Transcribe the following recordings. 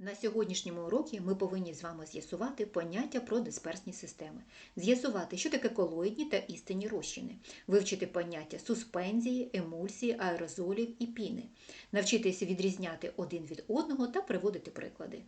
На сьогоднішньому уроці ми повинні з вами з'ясувати поняття про дисперсні системи, з'ясувати, що таке колоїдні та істинні розчини, вивчити поняття суспензії, емульсії, аерозолів і піни, навчитися відрізняти один від одного та приводити приклади.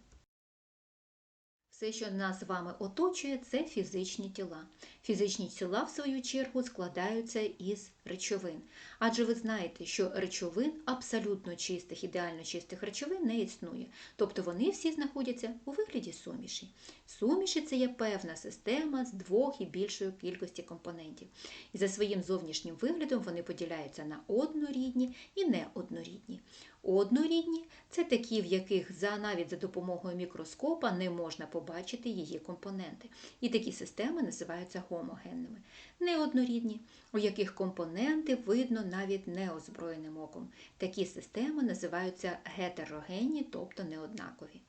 Все, що нас з вами оточує, це фізичні тіла. Фізичні тіла, в свою чергу, складаються із речовин. Адже ви знаєте, що речовин абсолютно чистих, ідеально чистих речовин не існує. Тобто вони всі знаходяться у вигляді суміші. Суміші це є певна система з двох і більшої кількості компонентів. І за своїм зовнішнім виглядом вони поділяються на однорідні і неоднорідні. Однорідні це такі, в яких за навіть за допомогою мікроскопа не можна побачити її компоненти. І такі системи називаються гомогенними. Неоднорідні, у яких компоненти видно навіть неозброєним оком. Такі системи називаються гетерогенні, тобто неоднакові.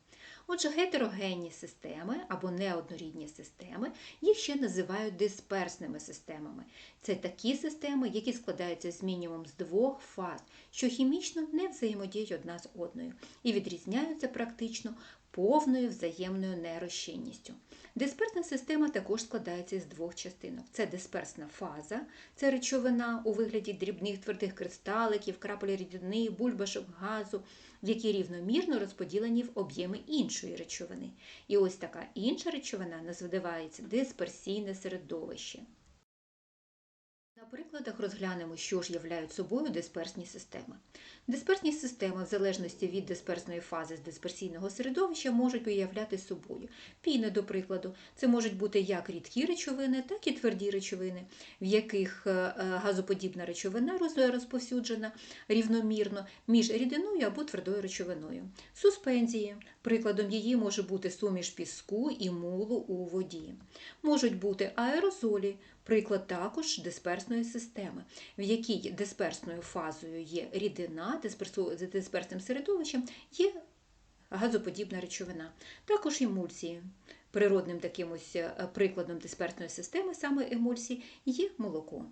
Отже, гетерогенні системи або неоднорідні системи їх ще називають дисперсними системами. Це такі системи, які складаються з мінімум з двох фаз, що хімічно не взаємодіють одна з одною і відрізняються практично повною взаємною нерозчинністю. Дисперсна система також складається з двох частинок: це дисперсна фаза, це речовина у вигляді дрібних твердих кристаликів, крапель рідини, бульбашок газу, які рівномірно розподілені в об'єми іншої речовини. І ось така інша речовина називається дисперсійне середовище. На прикладах розглянемо, що ж являють собою дисперсні системи. Дисперсні системи, в залежності від дисперсної фази з дисперсійного середовища, можуть виявляти собою піни, до прикладу. Це можуть бути як рідкі речовини, так і тверді речовини, в яких газоподібна речовина розповсюджена рівномірно між рідиною або твердою речовиною. Суспензії. Прикладом її може бути суміш піску і мулу у воді. Можуть бути аерозолі, приклад також дисперсної системи, в якій дисперсною фазою є рідина, з дисперсним середовищем є газоподібна речовина, також емульсії. Природним таким ось прикладом дисперсної системи, саме емульсії, є молоко.